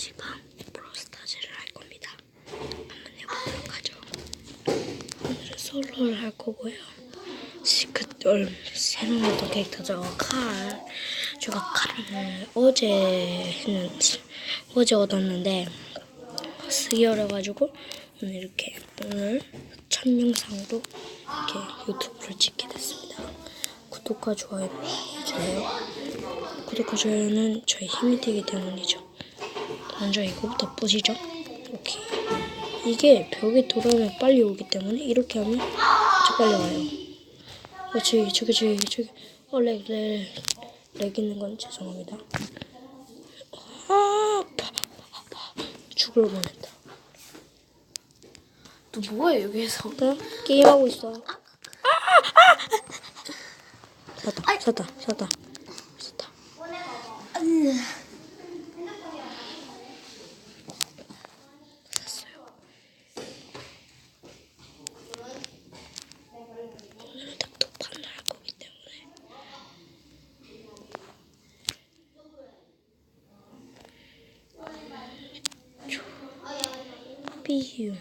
지금 브로스타즈를 할 겁니다. 한번 해보도록 하죠. 오늘은 솔로를 할 거고요. 시크돌 새로운 어떤 캐릭터죠. 칼. 제가 칼을 어제 했는지 어제 얻었는데 쓰기 어려가지고 오늘 이렇게 오늘 첫 영상으로 이렇게 유튜브를 찍게 됐습니다. 구독과 좋아요 해주세요. 구독과 좋아요는 저희 힘이 되기 때문이죠. 먼저 이거부터 보시죠. 오케이. 이게 벽에 돌아오면 빨리 오기 때문에 이렇게 하면 진짜 빨리 와요. 어, 저기, 저기, 저기, 저기. 어, 렉, 렉, 렉 있는 건 죄송합니다. 아, 아파. 죽을 뻔했다. 너 뭐해 여기에서? 그냥 게임하고 있어. 샀다, 샀다, 샀다, 샀다. 샀어요. 오늘은 닥터판을 할 거기 때문에. 삐유.